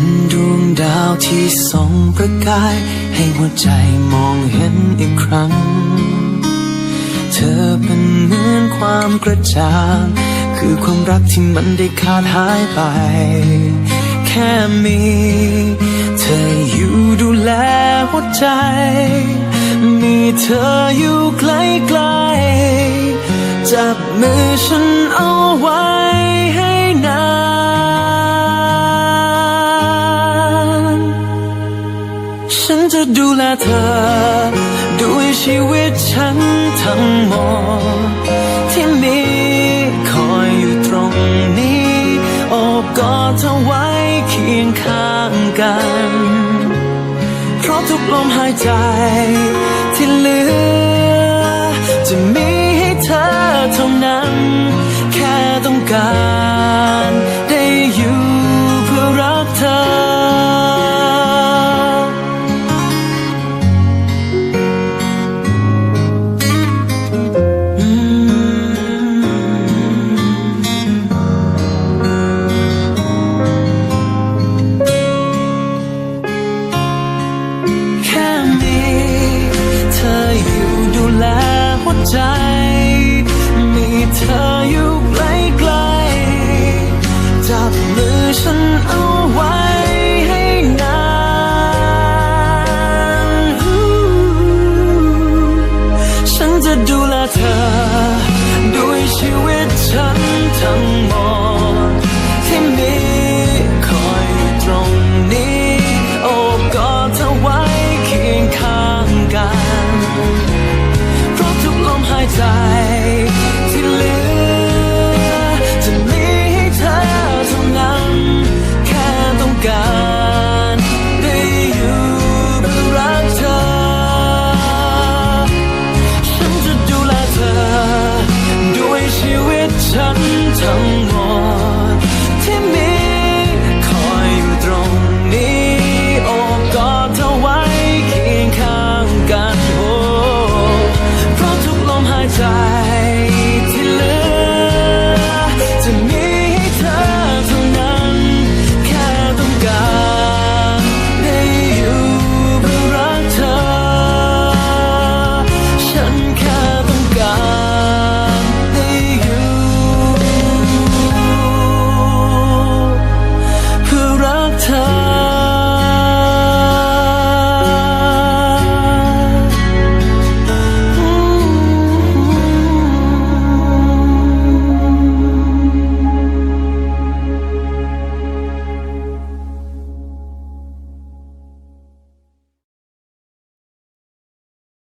เป็นดวงดาวที่ส่องประกาย ให้หัวใจมองเห็นอีกครั้ง เธอเป็นเหมือนความกระจ่าง คือความรักที่มันได้ขาดหายไป แค่มี เธออยู่ดูแลหัวใจ มีเธออยู่ใกล้ๆจับมือฉันเอาไว้ จะดูแลเธอ ด้วยชีวิตฉันทั้งหมดที่มีคอยอยู่ตรงนี้โอบกอดเธอไว้เคียงข้างกัน เพราะทุกลมหายใจที่เหลือ จะมีให้เธอเท่านั้น แค่ต้องการ ได้อยู่เพื่อรักเธอ ใจ มีเธออยู่ไกลไกลจับมือฉันเอาไว้ให้นานฉันจะดูแลเธอ ด้วยชีวิตฉันทั้งหมด 等我。